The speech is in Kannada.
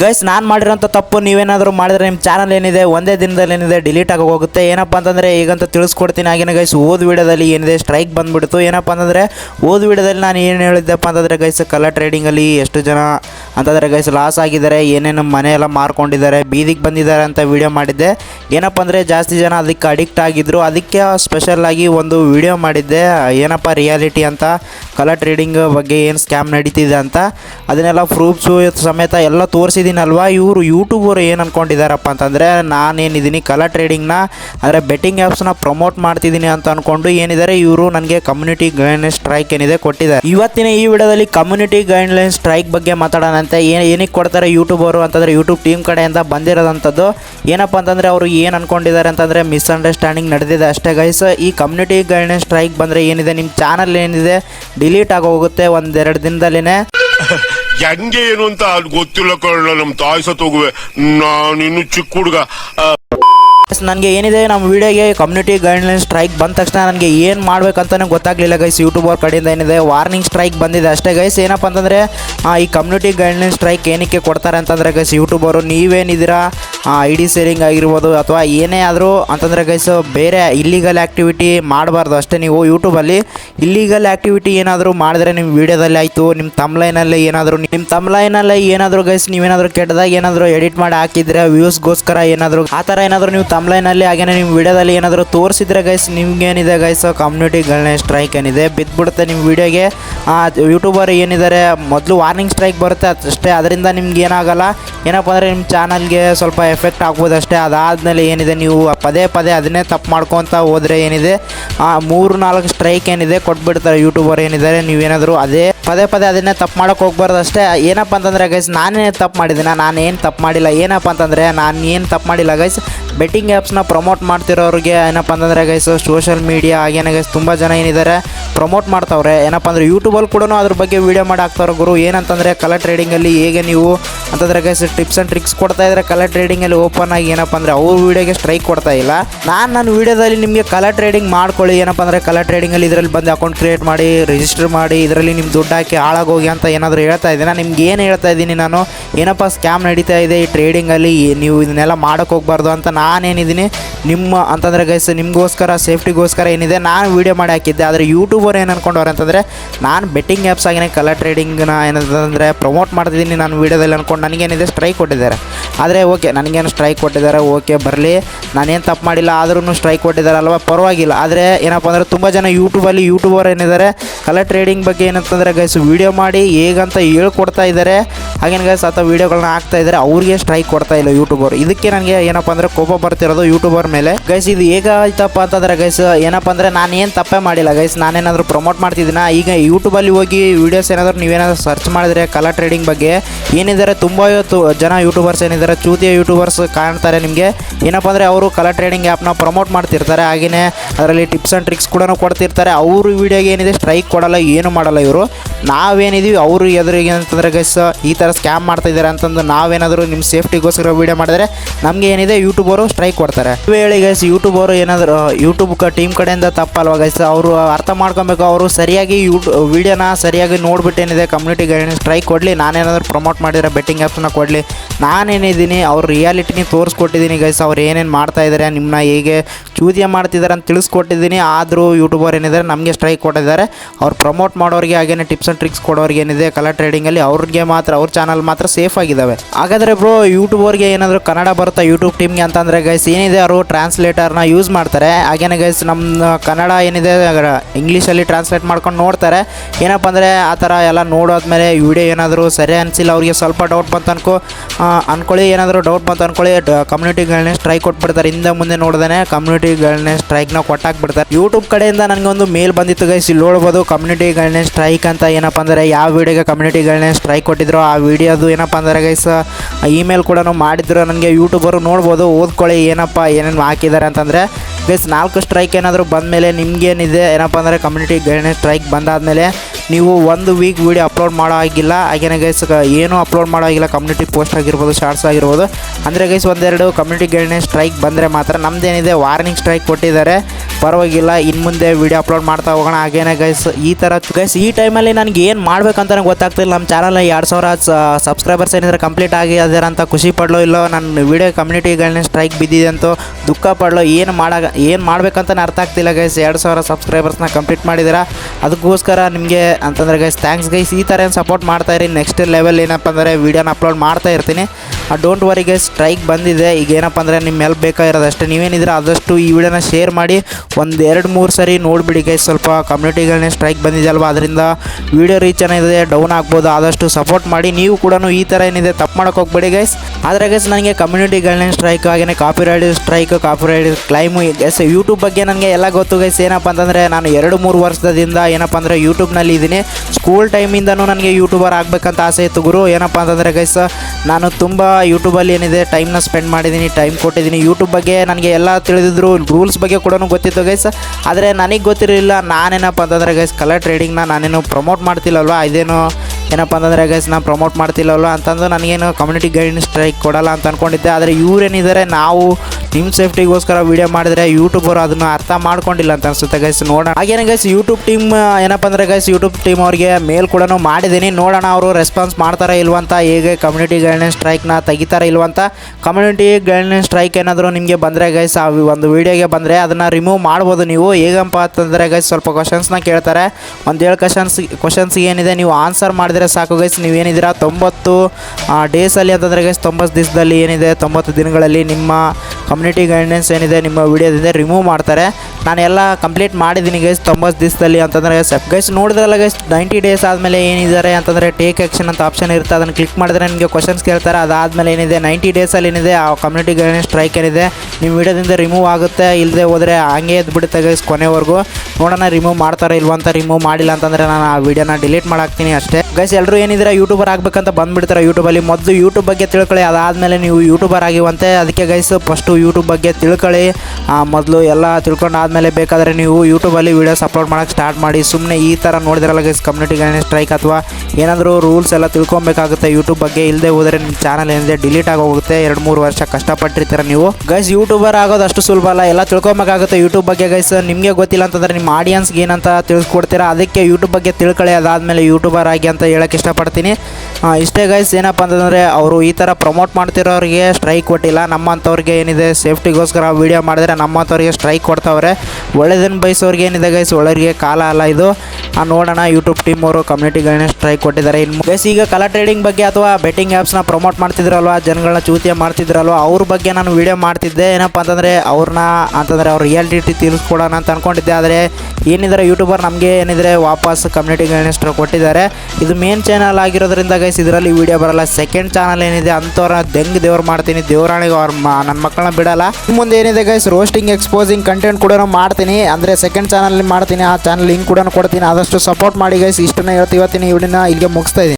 ಗೈಸ್ ನಾನು ಮಾಡಿರೋಂಥ ತಪ್ಪು ನೀವೇನಾದರೂ ಮಾಡಿದ್ರೆ ನಿಮ್ಮ ಚಾನಲ್ ಏನಿದೆ, ಒಂದೇ ದಿನದಲ್ಲಿ ಏನಿದೆ ಡಿಲೀಟ್ ಆಗಿ ಹೋಗುತ್ತೆ. ಏನಪ್ಪ ಅಂತಂದರೆ ಈಗಂತ ತಿಳಿಸ್ಕೊಡ್ತೀನಿ ಆಗಿನ ಗೈಸ್ ಓದ್ ವಿಡಿಯೋದಲ್ಲಿ ಏನಿದೆ ಸ್ಟ್ರೈಕ್ ಬಂದುಬಿಡ್ತು. ಏನಪ್ಪ ಅಂತಂದರೆ, ಓದ್ ವಿಡಿಯೋದಲ್ಲಿ ನಾನು ಏನು ಹೇಳಿದ್ದೆಪ್ಪ ಅಂತಂದರೆ ಗೈಸ್ ಕಲರ್ ಟ್ರೇಡಿಂಗಲ್ಲಿ ಎಷ್ಟು ಜನ ಅಂತಂದರೆ ಗೈಸ್ ಲಾಸ್ ಆಗಿದ್ದಾರೆ, ಏನೇನು ಮನೆ ಎಲ್ಲ ಮಾರ್ಕೊಂಡಿದ್ದಾರೆ, ಬೀದಿಗೆ ಬಂದಿದ್ದಾರೆ ಅಂತ ವಿಡಿಯೋ ಮಾಡಿದ್ದೆ. ಏನಪ್ಪ ಅಂದರೆ, ಜಾಸ್ತಿ ಜನ ಅದಕ್ಕೆ ಅಡಿಕ್ಟ್ ಆಗಿದ್ರು. ಅದಕ್ಕೆ ಸ್ಪೆಷಲ್ ಆಗಿ ಒಂದು ವಿಡಿಯೋ ಮಾಡಿದ್ದೆ. ಏನಪ್ಪ ರಿಯಾಲಿಟಿ ಅಂತ ಕಲರ್ ಟ್ರೇಡಿಂಗ್ ಬಗ್ಗೆ ಏನು ಸ್ಕ್ಯಾಮ್ ನಡೀತಿದೆ ಅಂತ. ಅದನ್ನೆಲ್ಲ ಪ್ರೂಫ್ಸು ಸಮೇತ ಎಲ್ಲ ತೋರಿಸಿದ್ದೀನಲ್ವಾ? ಇವರು ಯೂಟ್ಯೂಬರು ಏನು ಅಂದ್ಕೊಂಡಿದ್ದಾರಪ್ಪ ಅಂತಂದರೆ, ನಾನೇನಿದ್ದೀನಿ ಕಲರ್ ಟ್ರೇಡಿಂಗ್ನ ಅಂದರೆ ಬೆಟ್ಟಿಂಗ್ ಆ್ಯಪ್ಸ್ನ ಪ್ರಮೋಟ್ ಮಾಡ್ತಿದ್ದೀನಿ ಅಂತ ಅಂದ್ಕೊಂಡು ಏನಿದ್ದಾರೆ, ಇವರು ನನಗೆ ಕಮ್ಯುನಿಟಿ ಗೈಡ್ಲೈನ್ ಸ್ಟ್ರೈಕ್ ಏನಿದೆ ಕೊಟ್ಟಿದ್ದಾರೆ. ಇವತ್ತಿನ ಈ ವಿಡಿಯೋದಲ್ಲಿ ಕಮ್ಯುನಿಟಿ ಗೈಡ್ಲೈನ್ ಸ್ಟ್ರೈಕ್ ಬಗ್ಗೆ ಮಾತಾಡೋಣ. ಅಂತ ಏನು ಏನಕ್ಕೆ ಕೊಡ್ತಾರೆ ಯೂಟ್ಯೂಬರು ಅಂತಂದರೆ ಯೂಟ್ಯೂಬ್ ಟೀಮ್ ಕಡೆಯಿಂದ ಬಂದಿರೋದಂಥದ್ದು. ಏನಪ್ಪ ಅಂತಂದರೆ ಅವರು ಏನು ಅನ್ಕೊಂಡಿದ್ದಾರೆ ಅಂತಂದರೆ ಮಿಸ್ಅಂಡರ್ಸ್ಟ್ಯಾಂಡಿಂಗ್ ನಡೆದಿದೆ ಅಷ್ಟೇ ಗೈಸ್ ಈ ಕಮ್ಯುನಿಟಿ ಗೈಡೆನ್ಸ್ ಸ್ಟ್ರೈಕ್ ಬಂದರೆ ಏನಿದೆ? ನಿಮ್ಮ ಚಾನಲ್ ಏನಿದೆ? ಡಿಲೀಟ್ ಆಗೋಗುತ್ತೆ ಒಂದೆರಡು ದಿನದಲ್ಲಿನೇ. ಹೆಂಗೆ ಏನು ಅಂತ ಅದು ಗೊತ್ತಿಲ್ಲ ಕಣ ನಮ್ಮ ತಾಯಿ ಸತ್ತೋಗುವೆ ನಾನಿನ್ನು ಚಿಕ್ಕ ಹುಡುಗ. ನನಗೆ ಏನಿದೆ ನಮ್ಮ ವಿಡಿಯೋಗೆ ಕಮ್ಯುನಿಟಿ ಗೈಡ್ಲೈನ್ ಸ್ಟ್ರೈಕ್ ಬಂದ ತಕ್ಷಣ ನನಗೆ ಏನು ಮಾಡ್ಬೇಕಂತಲೇ ಗೊತ್ತಾಗಲಿಲ್ಲ ಗೈಸ್ ಯೂಟ್ಯೂಬರ್ ಕಡೆಯಿಂದ ಏನಿದೆ ವಾರ್ನಿಂಗ್ ಸ್ಟ್ರೈಕ್ ಬಂದಿದೆ ಅಷ್ಟೇ ಗೈಸ್ ಏನಪ್ಪ ಅಂತಂದರೆ ಈ ಕಮ್ಯುನಿಟಿ ಗೈಡ್ಲೈನ್ ಸ್ಟ್ರೈಕ್ ಏನಕ್ಕೆ ಕೊಡ್ತಾರೆ ಅಂತಂದರೆ ಗೈಸ್ ಯೂಟ್ಯೂಬರು ನೀವೇನಿದ್ದೀರಾ ಐ ಡಿ ಸೇರಿಂಗ್ ಆಗಿರ್ಬೋದು ಅಥವಾ ಏನೇ ಆದರೂ ಅಂತಂದರೆ ಗೈಸ್ ಬೇರೆ ಇಲ್ಲಿಗಲ್ ಆ್ಯಕ್ಟಿವಿಟಿ ಮಾಡಬಾರ್ದು. ಅಷ್ಟೇ ನೀವು ಯೂಟ್ಯೂಬಲ್ಲಿ ಇಲ್ಲಿಗಲ್ ಆ್ಯಕ್ಟಿವಿಟಿ ಏನಾದರೂ ಮಾಡಿದ್ರೆ ನಿಮ್ಮ ವೀಡಿಯೋದಲ್ಲಿ ಆಯಿತು ನಿಮ್ಮ ತಮ್ಲೈನಲ್ಲಿ ಏನಾದರೂ ನಿಮ್ಮ ತಮ್ಲೈನಲ್ಲಿ ಏನಾದರೂ ಗೈಸ್ ನೀವೇನಾದರೂ ಕೆಟ್ಟದಾಗ ಏನಾದರೂ ಎಡಿಟ್ ಮಾಡಿ ಹಾಕಿದ್ರೆ ವ್ಯೂಸ್ಗೋಸ್ಕರ ಏನಾದರೂ, ಆ ಥರ ಏನಾದರೂ ನೀವು ತಮ್ಲೈನಲ್ಲಿ ಹಾಗೆಯೇ ನಿಮ್ಮ ವಿಡಿಯೋದಲ್ಲಿ ಏನಾದರೂ ತೋರಿಸಿದ್ರೆ ಗೈಸ್ ನಿಮ್ಗೇನಿದೆ ಗೈಸ್ ಕಮ್ಯುನಿಟಿ ಸ್ಟ್ರೈಕ್ ಏನಿದೆ. ಬಿದ್ದುಬಿಡುತ್ತೆ ನಿಮ್ಮ ವಿಡಿಯೋಗೆ. ಯೂಟ್ಯೂಬರ್ ಏನಿದ್ದಾರೆ, ಮೊದಲು ವಾರ್ನಿಂಗ್ ಸ್ಟ್ರೈಕ್ ಬರುತ್ತೆ ಅಷ್ಟೇ ಅದರಿಂದ ನಿಮ್ಗೆ ಏನಾಗಲ್ಲ. ಏನಪ್ಪ ಅಂದರೆ ನಿಮ್ಮ ಚಾನಲ್ಗೆ ಸ್ವಲ್ಪ ಎಫೆಕ್ಟ್ ಆಗ್ಬೋದು ಅಷ್ಟೇ ಅದಾದಮೇಲೆ ಏನಿದೆ, ನೀವು ಪದೇ ಪದೇ ಅದನ್ನೇ ತಪ್ಪು ಮಾಡ್ಕೊತ ಹೋದರೆ ಏನಿದೆ ಮೂರು ನಾಲ್ಕು ಸ್ಟ್ರೈಕ್ ಏನಿದೆ, ಕೊಟ್ಬಿಡ್ತಾರೆ ಯೂಟ್ಯೂಬರ್ ಏನಿದ್ದಾರೆ. ನೀವೇನಾದರೂ ಅದೇ ಪದೇ ಪದೇ ಅದನ್ನೇ ತಪ್ಪು ಮಾಡೋಕೆ ಹೋಗ್ಬಾರ್ದು ಅಷ್ಟೇ. ಏನಪ್ಪ ಅಂತಂದರೆ ಗೈಸ್ ನಾನೇ ತಪ್ಪು ಮಾಡಿದ್ದೀನಿ ನಾನು ಏನು ತಪ್ಪು ಮಾಡಿಲ್ಲ. ಏನಪ್ಪ ಅಂತಂದರೆ ನಾನು ಏನು ತಪ್ಪು ಮಾಡಿಲ್ಲ ಗೈಸ್ ಬೆಟ್ಟಿಂಗ್ ಆ್ಯಪ್ಸ್ನ ಪ್ರಮೋಟ್ ಮಾಡ್ತಿರೋರಿಗೆ ಏನಪ್ಪ ಅಂತಂದರೆ ಗೈಸ್ ಸೋಷಿಯಲ್ ಮೀಡಿಯಾ ಹಾಗೇನೆ ಗೈಸ್ ತುಂಬ ಜನ ಏನಿದ್ದಾರೆ ಪ್ರಮೋಟ್ ಮಾಡ್ತಾವ್ರೆ. ಏನಪ್ಪ ಅಂದರೆ ಯೂಟ್ಯೂಬಲ್ಲಿ ಕೂಡ ಅದ್ರ ಬಗ್ಗೆ ವೀಡಿಯೋ ಮಾಡಿ ಹಾಕ್ತಾವ್ರೆ ಗುರು. ಏನಂತಂದರೆ ಕಲರ್ ಟ್ರೇಡಿಂಗಲ್ಲಿ ಹೇಗೆ ನೀವು ಅಂತಂದರೆ ಗೈಸ್ ಟಿಪ್ಸ್ ಆ್ಯಂಡ್ ಟ್ರಿಕ್ಸ್ ಕೊಡ್ತಾ ಇದ್ದಾರೆ ಕಲರ್ ಟ್ರೇಡಿಂಗಲ್ಲಿ ಓಪನ್ ಆಗಿ ಏನಪ್ಪ ಅಂದರೆ ಅವ್ರ ವೀಡಿಯೋಗೆ ಸ್ಟ್ರೈಕ್ ಕೊಡ್ತಾ ಇಲ್ಲ. ನಾನು ನನ್ನ ವೀಡಿಯೋದಲ್ಲಿ ನಿಮಗೆ ಕಲರ್ ಟ್ರೇಡಿಂಗ್ ಮಾಡ್ಕೊಳ್ಳಿ. ಏನಪ್ಪ ಅಂದರೆ ಕಲರ್ ಟ್ರೇಡಿಂಗಲ್ಲಿ ಇದರಲ್ಲಿ ಬಂದು ಅಕೌಂಟ್ ಕ್ರಿಯೇಟ್ ಮಾಡಿ ರಿಜಿಸ್ಟರ್ ಮಾಡಿ, ಇದರಲ್ಲಿ ನಿಮ್ಮ ದುಡ್ಡು ಹಾಕಿ ಹಾಳಾಗೋಗಿ ಅಂತ ಏನಾದರೂ ಹೇಳ್ತಾ ಇದ್ದೀನಿ ನಿಮ್ಗೆ ಏನು ಹೇಳ್ತಾ ಇದ್ದೀನಿ ನಾನು? ಏನಪ್ಪ ಸ್ಕ್ಯಾಮ್ ನಡೀತಾ ಇದೆ ಈ ಟ್ರೇಡಿಂಗಲ್ಲಿ ನೀವು ಇದನ್ನೆಲ್ಲ ಮಾಡೋಕೆ ಹೋಗ್ಬಾರ್ದು ಅಂತ ನಾನೇನಿದ್ದೀನಿ. ನಿಮ್ಮ ಅಂತಂದರೆ ಗೈಸ್ ನಿಮಗೋಸ್ಕರ ಸೇಫ್ಟಿಗೋಸ್ಕರ ಏನಿದೆ, ನಾನು ವೀಡಿಯೋ ಮಾಡಿ ಹಾಕಿದ್ದೆ. ಆದರೆ ಯೂಟ್ಯೂಬರ್ ಏನು ಅನ್ಕೊಂಡವ್ರೆ ಅಂತಂದರೆ, ನಾನು ಬೆಟ್ಟಿಂಗ್ ಆ್ಯಪ್ಸ್ ಆಗಿನ ಕಲರ್ ಟ್ರೇಡಿಂಗ್ನ ಏನಂತಂದರೆ ಪ್ರಮೋಟ್ ಮಾಡ್ತಿದ್ದೀನಿ ನಾನು ವೀಡಿಯೋದಲ್ಲಿ ಅಂದ್ಕೊಂಡು ನನಗೇನಿದೆ ಸ್ಟ್ರೈಕ್ ಕೊಟ್ಟಿದ್ದಾರೆ. ಆದರೆ ಓಕೆ ನನಗೇನು ಸ್ಟ್ರೈಕ್ ಕೊಟ್ಟಿದ್ದಾರೆ ಓಕೆ ಬರಲಿ. ನಾನೇನು ತಪ್ಪು ಮಾಡಿಲ್ಲ ಆದ್ರೂ ಸ್ಟ್ರೈಕ್ ಕೊಟ್ಟಿದ್ದಾರೆ ಅಲ್ವಾ ಪರವಾಗಿಲ್ಲ. ಆದರೆ ಏನಪ್ಪ ಅಂದರೆ, ತುಂಬ ಜನ ಯೂಟ್ಯೂಬಲ್ಲಿ ಯೂಟ್ಯೂಬರ್ ಏನಿದ್ದಾರೆ ಕಲರ್ ಟ್ರೇಡಿಂಗ್ ಬಗ್ಗೆ ಏನಂತಂದರೆ ಗೈಸ್ ವಿಡಿಯೋ ಮಾಡಿ ಹೇಗಂತ ಹೇಳ್ಕೊಡ್ತಾ ಇದ್ದಾರೆ. ಹಾಗೇನು ಗೈಸ್ ಅಥವಾ ವೀಡಿಯೋಗಳನ್ನ ಹಾಕ್ತಾ ಇದ್ದಾರೆ ಅವ್ರಿಗೆ ಸ್ಟ್ರೈಕ್ ಕೊಡ್ತಾ ಇಲ್ಲ ಯೂಟ್ಯೂಬರ್ ಇದಕ್ಕೆ ನನಗೆ ಏನಪ್ಪ ಅಂದರೆ ಕೋಪ ಬರ್ತಿರೋದು ಯೂಟ್ಯೂಬರ್ ಮೇಲೆ. ಗೈಸ್ ಇದು ಹೇಗಾಯ್ತಪ್ಪ ಅಂತಂದ್ರೆ ಗೈಸ್ ಏನಪ್ಪ ಅಂದರೆ ನಾನು ಏನು ತಪ್ಪೇ ಮಾಡಿಲ್ಲ. ಗೈಸ್ ನಾನೇನಾದರೂ ಪ್ರಮೋಟ್ ಮಾಡ್ತಿದ್ದೀನ? ಈಗ ಯೂಟ್ಯೂಬಲ್ಲಿ ಹೋಗಿ ವೀಡಿಯೋಸ್ ಏನಾದರೂ ನೀವೇನಾದರೂ ಸರ್ಚ್ ಮಾಡಿದ್ರೆ ಕಲರ್ ಟ್ರೇಡಿಂಗ್ ಬಗ್ಗೆ ಏನಿದ್ದಾರೆ, ತುಂಬ ಜನ ಯೂಟ್ಯೂಬರ್ಸ್ ಏನಿದ್ದಾರೆ, ಚೂತಿಯ ಯೂಟ್ಯೂಬರ್ಸ್ ಕಾಣ್ತಾರೆ ನಿಮಗೆ. ಏನಪ್ಪ ಅಂದರೆ ಅವರು ಕಲರ್ ಟ್ರೇಡಿಂಗ್ ಆ್ಯಪ್ನ ಪ್ರಮೋಟ್ ಮಾಡ್ತಿರ್ತಾರೆ. ಹಾಗೆಯೇ ಅದರಲ್ಲಿ ಟಿಪ್ಸ್ ಆ್ಯಂಡ್ ಟ್ರಿಕ್ಸ್ ಕೂಡ ಕೊಡ್ತಿರ್ತಾರೆ. ಅವರು ವೀಡಿಯೋಗೆ ಏನಿದೆ ಸ್ಟ್ರೈಕ್ ಕೊಡಲ್ಲ, ಏನು ಮಾಡಲ್ಲ ಇವರು. ನಾವೇನಿದೀವಿ, ಅವರು ಎದುರಿಗೆ ಅಂತಂದರೆ ಗೈಸ್ ಈ ಥರ ಸ್ಕ್ಯಾಮ್ ಮಾಡ್ತಾ ಇದ್ದಾರೆ ಅಂತಂದು ನಾವೇನಾದರೂ ನಿಮ್ಮ ಸೇಫ್ಟಿಗೋಸ್ಕರ ವೀಡಿಯೋ ಮಾಡಿದ್ರೆ ನಮಗೆ ಏನಿದೆ ಯೂಟ್ಯೂಬರು ಸ್ಟ್ರೈಕ್ ಕೊಡ್ತಾರೆ. ಹೇಳಿ ಗೈಸ್ ಅವರು ಏನಾದರೂ ಯೂಟ್ಯೂಬ್ ಟೀಮ್ ಕಡೆಯಿಂದ ತಪ್ಪಲ್ವಾ ಗೈಸ್ ಅವರು ಅರ್ಥ ಮಾಡ್ಕೊಬೇಕು, ಅವರು ಸರಿಯಾಗಿ ಯೂಟ್ ವೀಡಿಯೋನ ಸರಿಯಾಗಿ ನೋಡ್ಬಿಟ್ಟು ಏನಿದೆ ಕಮ್ಯುನಿಟಿ ಗೈಡೆನ್ಸ್ ಸ್ಟ್ರೈಕ್ ಕೊಡಲಿ. ನಾನೇನಾದರೂ ಪ್ರಮೋಟ್ ಮಾಡಿದರೆ ಬೆಟ್ಟಿಂಗ್ ಆ್ಯಪ್ಸ್ನ ಕೊಡಲಿ. ನಾನೇನಿದ್ದೀನಿ, ಅವ್ರ ರಿಯಾಲಿಟಿನೇ ತೋರಿಸ್ಕೊಟ್ಟಿದ್ದೀನಿ ಗೈಸ್ ಅವ್ರು ಏನೇನು ಮಾಡ್ತಾ ಇದ್ದಾರೆ ನಿಮ್ಮನ್ನ ಹೇಗೆ ಚೂತಿಯ ಮಾಡ್ತಿದ್ದಾರೆ ಅಂತ ತಿಳಿಸ್ಕೊಟ್ಟಿದ್ದೀನಿ. ಆದರೂ ಯೂಟ್ಯೂಬರ್ ಏನಿದ್ದಾರೆ, ನಮಗೆ ಸ್ಟ್ರೈಕ್ ಕೊಟ್ಟಿದ್ದಾರೆ. ಅವ್ರು ಪ್ರಮೋಟ್ ಮಾಡೋರಿಗೆ ಹಾಗೇನೆ ಟಿಪ್ಸ್ ಆ್ಯಂಡ್ ಟ್ರಿಕ್ಸ್ ಕೊಡೋರಿಗೆ ಏನಿದೆ ಕಲರ್ ಟ್ರೇಡಿಂಗಲ್ಲಿ ಅವ್ರಿಗೆ ಮಾತ್ರ, ಅವ್ರ ಚಾನಲ್ ಮಾತ್ರ ಸೇಫ್ ಆಗಿದ್ದಾವೆ ಹಾಗಾದ್ರೆ ಬ್ರೋ ಯೂಟ್ಯೂಬರ್ಗೆ ಏನಾದರೂ ಕನ್ನಡ ಬರುತ್ತಾ ಯೂಟ್ಯೂಬ್ ಟೀಮ್ಗೆ ಅಂತಂದರೆ ಗೈಸ್ ಏನಿದೆ ಅವರು ಟ್ರಾನ್ಸ್ಲೇಟರ್ನ ಯೂಸ್ ಮಾಡ್ತಾರೆ. ಹಾಗೇನೆ ಗೈಸ್ ನಮ್ಮ ಕನ್ನಡ ಏನಿದೆ ಇಂಗ್ಲೀಷಲ್ಲಿ ಟ್ರಾನ್ಸ್ಲೇಟ್ ಮಾಡ್ಕೊಂಡು ನೋಡ್ತಾರೆ. ಏನಪ್ಪ ಅಂದರೆ ಆ ಥರ ಎಲ್ಲ ನೋಡೋದ್ಮೇಲೆ ವಿಡಿಯೋ ಏನಾದರೂ ಸರಿ ಅನಿಸಿಲ್ಲ, ಅವ್ರಿಗೆ ಸ್ವಲ್ಪ ಡೌಟ್ ಬಂತು ಅನ್ಕೋ ಅನ್ಕೊಳ್ಳಿ, ಏನಾದರೂ ಡೌಟ್ ಬಂತು ಅನ್ಕೊಳ್ಳಿ ಕಮ್ಯುನಿಟಿಗಳನ್ನೇ ಸ್ಟ್ರೈಕ್ ಕೊಟ್ಬಿಡ್ತಾರೆ. ಹಿಂದೆ ಮುಂದೆ ನೋಡ್ದೇ ಕಮ್ಯುನಿಟಿಗಳನ್ನೇ ಸ್ಟ್ರೈಕ್ನ ಕೊಟ್ಟಾಕ್ಬಿಡ್ತಾರೆ. ಯೂಟ್ಯೂಬ್ ಕಡೆಯಿಂದ ನನಗೆ ಒಂದು ಮೇಲ್ ಬಂದಿತ್ತು ಗೈಸ್ ಇಲ್ಲಿ ನೋಡ್ಬೋದು ಕಮ್ಯುನಿಟಿಗಳನ್ನೇ ಸ್ಟ್ರೈಕ್ ಅಂತ. ಏನಪ್ಪ ಅಂದರೆ ಯಾವ ವಿಡಿಯೋಗೆ ಕಮ್ಯುನಿಟಿಗಳನ್ನೇ ಸ್ಟ್ರೈಕ್ ಕೊಟ್ಟಿದ್ರು ಆ ವಿಡಿಯೋದು ಏನಪ್ಪ ಅಂದರೆ ಗೈಸ್ ಇಮೇಲ್ ಕೂಡ ಮಾಡಿದ್ರು, ನನಗೆ ಯೂಟ್ಯೂಬರು ನೋಡ್ಬೋದು, ಓದ್ಕೊಳ್ಳಿ, ಏನಪ್ಪ, ಏನೇನು ಹಾಕಿದ್ದಾರೆ ಅಂತಂದರೆ ಗೈಸ್ ನಾಲ್ಕು ಸ್ಟ್ರೈಕ್ ಏನಾದರೂ ಬಂದಮೇಲೆ ನಿಮಗೇನಿದೆ? ಏನಪ್ಪ ಅಂದರೆ ಕಮ್ಯುನಿಟಿ ಗೈಡ್ಲೈನ್ ಸ್ಟ್ರೈಕ್ ಬಂದಾದಮೇಲೆ ನೀವು ಒಂದು ವೀಕ್ ವೀಡಿಯೋ ಅಪ್ಲೋಡ್ ಮಾಡೋ ಆಗಿಲ್ಲ ಹಾಗೇನೆ ಗೈಸ್ ಏನೂ ಅಪ್ಲೋಡ್ ಮಾಡೋ ಆಗಿಲ್ಲ ಕಮ್ಯುನಿಟಿ ಪೋಸ್ಟ್ ಆಗಿರ್ಬೋದು ಶಾರ್ಟ್ಸ್ ಆಗಿರ್ಬೋದು. ಅಂದರೆ ಗೈಸ್ ಒಂದೆರಡು ಕಮ್ಯುನಿಟಿ ಗೈಡ್ಲೈನ್ ಸ್ಟ್ರೈಕ್ ಬಂದರೆ ಮಾತ್ರ ನಮ್ಮದೇನಿದೆ ವಾರ್ನಿಂಗ್ ಸ್ಟ್ರೈಕ್ ಕೊಟ್ಟಿದ್ದಾರೆ. ಪರವಾಗಿಲ್ಲ ಇನ್ನು ಮುಂದೆ ವೀಡಿಯೋ ಅಪ್ಲೋಡ್ ಮಾಡ್ತಾ ಹೋಗೋಣ. ಹಾಗೇನೆ ಗೈಸ್ ಈ ಥರ ಗೈಸ್ ಈ ಟೈಮಲ್ಲಿ ನನಗೆ ಏನು ಮಾಡ್ಬೇಕಂತ ಗೊತ್ತಾಗ್ತಿಲ್ಲ. ನಮ್ಮ ಚಾನಲ್ ಎರಡು ಸಾವಿರ ಸಬ್ಸ್ಕ್ರೈಬರ್ಸ್ ಏನಿದ್ರೆ ಕಂಪ್ಲೀಟ್ ಆಗಿದ್ದಾರೆ ಅಂತ ಖುಷಿ ಪಡಲೋ ಇಲ್ಲೋ? ನನ್ನ ವಿಡಿಯೋ ಕಮ್ಯುನಿಟಿಗಳನ್ನ ಸ್ಟ್ರೈಕ್ ಬಿದ್ದಿದೆ ಅಂತೂ ದುಃಖ ಪಡಲೋ. ಏನು ಮಾಡಾಗ ಏನು ಮಾಡ್ಬೇಕಂತ ಅರ್ಥ ಆಗ್ತಿಲ್ಲ ಗೈಸ್ ಎರಡು ಸಾವಿರ ಸಬ್ಸ್ಕ್ರೈಬರ್ಸ್ನ ಕಂಪ್ಲೀಟ್ ಮಾಡಿದ್ದೀರಾ? ಅದಕ್ಕೋಸ್ಕರ ನಿಮಗೆ ಅಂತಂದರೆ ಗೈಸ್ ಥ್ಯಾಂಕ್ಸ್ ಗೈಸ್ ಈ ಥರ ಏನು ಸಪೋರ್ಟ್ ಮಾಡ್ತಾಯಿರಿ ನೆಕ್ಸ್ಟ್ ಲೆವೆಲ್ ಏನಪ್ಪ ಅಂದರೆ ವೀಡಿಯೋನ ಅಪ್ಲೋಡ್ ಮಾಡ್ತಾ ಇರ್ತೀನಿ. ಡೋಂಟ್ ವರಿ ಗೈಸ್ ಸ್ಟ್ರೈಕ್ ಬಂದಿದೆ. ಈಗ ಏನಪ್ಪ ಅಂದರೆ ನಿಮ್ಮ ಹೆಲ್ಪ್ ಬೇಕಾಗಿರೋದು ಅಷ್ಟೇ. ನೀವೇನಿದ್ರೆ ಆದಷ್ಟು ಈ ವಿಡಿಯೋನ ಶೇರ್ ಮಾಡಿ ಒಂದು ಎರಡು ಮೂರು ಸರಿ ನೋಡಿಬಿಡಿ ಗೈಸ್ ಸ್ವಲ್ಪ ಕಮ್ಯುನಿಟಿಗಳನ್ನೇ ಸ್ಟ್ರೈಕ್ ಬಂದಿದೆ ಅಲ್ವಾ? ಅದರಿಂದ ವಿಡಿಯೋ ರೀಚ್ ಏನಿದೆ ಡೌನ್ ಆಗ್ಬೋದು. ಆದಷ್ಟು ಸಪೋರ್ಟ್ ಮಾಡಿ. ನೀವು ಕೂಡ ಈ ಥರ ಏನಿದೆ, ತಪ್ಪು ಮಾಡೋಕೆ ಹೋಗ್ಬೇಡಿ ಗೈಸ್ ಆದರೆ ಗೈಸ್ ನನಗೆ ಕಮ್ಯುನಿಟಿಗಳನ್ನೇ ಸ್ಟ್ರೈಕ್ ಹಾಗೆಯೇ copyright strike copyright claim guys YouTube ಬಗ್ಗೆ ನನಗೆ ಎಲ್ಲ ಗೊತ್ತು ಗೈಸ್ ಏನಪ್ಪ ಅಂತಂದರೆ ನಾನು ಎರಡು ಮೂರು ವರ್ಷದಿಂದ ಏನಪ್ಪ ಅಂದರೆ ಯೂಟ್ಯೂಬ್ನಲ್ಲಿ ಇದ್ದೀನಿ. ಸ್ಕೂಲ್ ಟೈಮಿಂದನೂ ನನಗೆ ಯೂಟ್ಯೂಬರ್ ಆಗಬೇಕಂತ ಆಸೆ ಇತ್ತು ಗುರು. ಏನಪ್ಪ ಅಂತಂದರೆ ಗೈಸ್ ನಾನು ತುಂಬ ಯೂಟ್ಯೂಬಲ್ಲಿ ಏನಿದೆ ಟೈಮ್ನ ಸ್ಪೆಂಡ್ ಮಾಡಿದ್ದೀನಿ ಟೈಮ್ ಕೊಟ್ಟಿದ್ದೀನಿ ಯೂಟ್ಯೂಬ್ ಬಗ್ಗೆ ನನಗೆ ಎಲ್ಲ ತಿಳಿದಿದ್ರು ರೂಲ್ಸ್ ಬಗ್ಗೆ ಕೂಡ ಗೊತ್ತಿತ್ತು ಗೈಸ್ ಆದರೆ ನನಗೆ ಗೊತ್ತಿರಲಿಲ್ಲ, ನಾನೇನಪ್ಪ ಅಂತಂದರೆ ಗೈಸ್ ಕಲರ್ ಟ್ರೇಡಿಂಗ್ನ ನಾನೇನು ಪ್ರಮೋಟ್ ಮಾಡ್ತಿಲ್ಲಲ್ವ? ಇದೇನು ಏನಪ್ಪ ಅಂತಂದರೆ ಗೈಸ್ ನಾನು ಪ್ರಮೋಟ್ ಮಾಡ್ತಿಲ್ಲಲ್ವ ಅಂತಂದು ನನಗೇನು ಕಮ್ಯುನಿಟಿ ಗೈಡ್ ಸ್ಟ್ರೈಕ್ ಕೊಡಲ್ಲ ಅಂತ ಅಂದ್ಕೊಂಡಿದ್ದೆ ಆದರೆ ಇವ್ರೇನಿದ್ದಾರೆ ನಾವು ನಿಮ್ಮ ಸೇಫ್ಟಿಗೋಸ್ಕರ ವೀಡಿಯೋ ಮಾಡಿದ್ರೆ ಯೂಟ್ಯೂಬರ್ ಅದನ್ನು ಅರ್ಥ ಮಾಡ್ಕೊಂಡಿಲ್ಲ ಅಂತ ಅನ್ಸುತ್ತೆ ಗೈಸ್ ನೋಡೋಣ. ಹಾಗೇನೆ ಗೈಸ್ ಯೂಟ್ಯೂಬ್ ಟೀಮ್ ಏನಪ್ಪ ಅಂದ್ರೆ ಗೈಸ್ ಯೂಟ್ಯೂಬ್ ಟೀಮ್ ಅವ್ರಿಗೆ ಮೇಲ್ ಕೂಡ ಮಾಡಿದ್ದೀನಿ. ನೋಡೋಣ ಅವರು ರೆಸ್ಪಾನ್ಸ್ ಮಾಡ್ತಾರೆ ಇಲ್ವಂತ ಹೇಗೆ ಕಮ್ಯುನಿಟಿ ಗೈಡ್ಲೈನ್ ಸ್ಟ್ರೈಕ್ನ ತೆಗಿತಾರ ಇಲ್ವಂತ ಕಮ್ಯುನಿಟಿ ಗೈಡ್ಲೈನ್ ಸ್ಟ್ರೈಕ್ ಏನಾದರೂ ನಿಮಗೆ ಬಂದರೆ ಗೈಸ್ ಆ ಒಂದು ವೀಡಿಯೋಗೆ ಬಂದರೆ ಅದನ್ನು ರಿಮೂವ್ ಮಾಡ್ಬೋದು ನೀವು. ಹೇಗಪ್ಪ ಅಂತಂದರೆ ಗೈಸ್ ಸ್ವಲ್ಪ ಕ್ವಶನ್ಸ್ನ ಕೇಳ್ತಾರೆ. ಒಂದು ಏಳು ಕ್ವಶನ್ಸ್ ಕ್ವಶನ್ಸ್ಗೆ ಏನಿದೆ, ನೀವು ಆನ್ಸರ್ ಮಾಡಿದರೆ ಸಾಕು ಗೈಸ್ ನೀವೇನಿದ್ದೀರಾ? ತೊಂಬತ್ತು ಡೇಸಲ್ಲಿ ಅಂತಂದರೆ ಗೈಸ್ ತೊಂಬತ್ತು ದಿವಸದಲ್ಲಿ ಏನಿದೆ, ತೊಂಬತ್ತು ದಿನಗಳಲ್ಲಿ ನಿಮ್ಮ ಕಮ್ಯುನಿಟಿ ಗೈಡ್ಲೈನ್ಸ್ ಏನಿದೆ ನಿಮ್ಮ ವಿಡಿಯೋದಿಂದ ರಿಮೂವ್ ಮಾಡ್ತಾರೆ. ನಾನು ಎಲ್ಲ ಕಂಪ್ಲೀಟ್ ಮಾಡಿದ್ದೀನಿ ಗೈಸ್ ತೊಂಬತ್ತು ದಿವಸದಲ್ಲಿ ಅಂತಂದರೆ ಗೈಸ್ ನೋಡಿದ್ರಲ್ಲ ಗೈಸ್ ನೈಂಟಿ ಡೇಸ್ ಆದಮೇಲೆ ಏನಿದ್ದಾರೆ ಅಂತಂದರೆ ಟೇಕ್ ಆ್ಯಕ್ಷನ್ ಅಂತ ಆಪ್ಷನ್ ಇರುತ್ತೆ, ಅದನ್ನು ಕ್ಲಿಕ್ ಮಾಡಿದ್ರೆ ನಿಮಗೆ ಕ್ವಶನ್ಸ್ ಕೇಳ್ತಾರೆ, ಅದಾದಮೇಲೆ ಏನಿದೆ ನೈಂಟಿ ಡೇಸಲ್ಲಿ ಏನಿದೆ, ಆ ಕಮ್ಯುನಿಟಿಗೆ ಸ್ಟ್ರೈಕ್ ಏನಿದೆ ನಿಮ್ಮ ವಿಡಿಯೋದಿಂದ ರಿಮೂವ್ ಆಗುತ್ತೆ ಇಲ್ಲದೆ ಹೋದರೆ ಹಂಗೆ ಎದ್ಬಿಡುತ್ತೆ ಗೈಸ್ ಕೊನೆವರೆಗೂ. ನೋಡೋಣ ರಿಮೂವ್ ಮಾಡ್ತಾರೆ ಇಲ್ವಂತ ರಿಮೂವ್ ಮಾಡಿಲ್ಲ ಅಂತಂದರೆ ನಾನು ಆ ವಿಡಿಯೋನ ಡಿಲೀಟ್ ಮಾಡಾಕ್ತೀನಿ ಅಷ್ಟೇ. ಗೈಸ್ ಎಲ್ಲರೂ ಏನಿದ್ರೆ ಯೂಟ್ಯೂಬರ್ ಆಗಬೇಕಂತ ಬಂದುಬಿಡ್ತಾರೆ ಯೂಟ್ಯೂಬಲ್ಲಿ ಮೊದಲು ಯೂಟ್ಯೂಬ್ ಬಗ್ಗೆ ತಿಳ್ಕೊಳ್ಳಿ, ಅದಾದಮೇಲೆ ನೀವು ಯೂಟ್ಯೂಬರ್ ಆಗಿವಂತೆ ಅದಕ್ಕೆ ಗೈಸ್ ಫಸ್ಟು ಯೂಟ್ಯೂಬ್ ಬಗ್ಗೆ ತಿಳ್ಕೊಳ್ಳಿ ಮೊದಲು ಎಲ್ಲ ತಿಳ್ಕೊಂಡು ಆದಮೇಲೆ ಬೇಕಾದರೆ ನೀವು ಯೂಟ್ಯೂಬಲ್ಲಿ ವೀಡಿಯೋಸ್ ಅಪ್ಲೋಡ್ ಮಾಡೋಕ್ಕೆ ಸ್ಟಾರ್ಟ್ ಮಾಡಿ. ಸುಮ್ಮನೆ ಈ ಥರ ನೋಡಿದ್ರಲ್ಲ ಗೈಸ್ ಕಮ್ಯುನಿಟಿ ಸ್ಟ್ರೈಕ್ ಅಥವಾ ಏನಾದರೂ ರೂಲ್ಸ್ ಎಲ್ಲ ತಿಳ್ಕೊಬೇಕಾಗುತ್ತೆ ಯೂಟ್ಯೂಬ್ ಬಗ್ಗೆ ಇಲ್ಲದೆ ಹೋದರೆ ನಿಮ್ಮ ಚಾನಲ್ ಏನಿದೆ ಡಿಲೀಟ್ ಆಗೋಗುತ್ತೆ ಎರಡು ಮೂರು ವರ್ಷ ಕಷ್ಟಪಟ್ಟಿರ್ತೀರ ನೀವು. ಗೈಸ್ ಯೂಟ್ಯೂಬರ್ ಆಗೋದು ಅಷ್ಟು ಸುಲಭ ಅಲ್ಲ. ಎಲ್ಲ ತಿಳ್ಕೊಬೇಕಾಗುತ್ತೆ ಯೂಟ್ಯೂಬ್ ಬಗ್ಗೆ ಗೈಸ್ ನಿಮಗೆ ಗೊತ್ತಿಲ್ಲ ಅಂತಂದರೆ ನಿಮ್ಮ ಆಡಿಯನ್ಸ್ಗೆ ಏನಂತ ತಿಳಿಸ್ಕೊಡ್ತೀರಾ ಅದಕ್ಕೆ ಯೂಟ್ಯೂಬ್ ಬಗ್ಗೆ ತಿಳ್ಕೊಳ್ಳಿ. ಅದಾದಮೇಲೆ ಯೂಟ್ಯೂಬರ್ ಆಗಿ ಅಂತ ಹೇಳಕ್ಕೆ ಇಷ್ಟಪಡ್ತೀನಿ. ಇಷ್ಟೇ ಗೈಸ್ ಏನಪ್ಪ ಅಂತಂದರೆ ಅವರು ಈ ಥರ ಪ್ರಮೋಟ್ ಮಾಡ್ತಿರೋರಿಗೆ ಸ್ಟ್ರೈಕ್ ಕೊಟ್ಟಿಲ್ಲ. ನಮ್ಮಂಥವ್ರಿಗೆ ಏನಿದೆ ಸೇಫ್ಟಿಗೋಸ್ಕರ ವೀಡಿಯೋ ಮಾಡಿದ್ರೆ ನಮ್ಮಂಥವ್ರಿಗೆ ಸ್ಟ್ರೈಕ್ ಕೊಡ್ತಾವ್ರೆ. ಒಳ್ಳೆದನ್ನು ಬಯಸೋರಿಗೆ ಏನಿದೆ ಗೈಸ್ ಒಳ್ಳೆಯರಿಗೆ ಕಾಲ ಅಲ್ಲ ಇದು. ನೋಡೋಣ ಯೂಟ್ಯೂಬ್ ಟೀಮ್ ಅವರು ಕಮ್ಯುನಿಟಿಗಳನ್ನೇ ಸ್ಟ್ರೈಕ್ ಕೊಟ್ಟಿದ್ದಾರೆ. ಇನ್ನು ಬೇಸ್ ಈಗ ಕಲರ್ ಟ್ರೇಡಿಂಗ್ ಬಗ್ಗೆ ಅಥವಾ ಬೆಟ್ಟಿಂಗ್ ಆ್ಯಪ್ಸ್ನ ಪ್ರಮೋಟ್ ಮಾಡ್ತಿದ್ರಲ್ವ? ಜನಗಳನ್ನ ಚೂತಿಯ ಮಾಡ್ತಿದ್ರಲ್ವ? ಅವ್ರ ಬಗ್ಗೆ ನಾನು ವಿಡಿಯೋ ಮಾಡ್ತಿದ್ದೆ. ಏನಪ್ಪ ಅಂತಂದರೆ ಅವ್ರನ್ನ ಅಂತಂದರೆ ಅವ್ರ ರಿಯಾಲಿಟಿ ತಿಳಿಸ್ಕೊಡೋಣ ಅಂತ ಅನ್ಕೊಂಡಿದ್ದೆ. ಆದರೆ ಏನಿದ್ರೆ ಯೂಟ್ಯೂಬರ್ ನಮಗೆ ಏನಿದ್ರೆ ವಾಪಸ್ ಕಮ್ಯುನಿಟಿ ಗೈಡ್ನೆಸ್ಟ್ರು ಕೊಟ್ಟಿದ್ದಾರೆ. ಇದು ಮೇನ್ ಚಾನಲ್ ಆಗಿರೋದ್ರಿಂದ ಗೈಸ್ ಇದರಲ್ಲಿ ವಿಡಿಯೋ ಬರಲ್ಲ. ಸೆಕೆಂಡ್ ಚಾನಲ್ ಏನಿದೆ ಅಂಥವ್ರ ದೆಂಗ್ ದೇವ್ರು ಮಾಡ್ತೀನಿ. ದೇವರಾಣಿಗೆ ಅವ್ರ ನನ್ನ ಮಕ್ಕಳನ್ನ ಬಿಡಲ್ಲ. ಮುಂದೆ ಏನಿದೆ ಗೈಸ್ ರೋಸ್ಟಿಂಗ್ ಎಕ್ಸ್ಪೋಸಿಂಗ್ ಕಂಟೆಂಟ್ ಕೂಡ ಮಾಡ್ತೀನಿ. ಅಂದರೆ ಸೆಕೆಂಡ್ ಚಾನಲ್ ಮಾಡ್ತೀನಿ. ಆ ಚಾನಲ್ ಲಿಂಕ್ ಕೂಡ ಕೊಡ್ತೀನಿ. ಆದಷ್ಟು ಸಪೋರ್ಟ್ ಮಾಡಿ ಗೈಸ್ ಇಷ್ಟನ್ನ ಹೇಳ್ತೀವತ್ತೀನಿ ಈ ವಿಡಿಯೋನ ಇಲ್ಲಿಗೆ ಮುಗಿಸ್ತಾ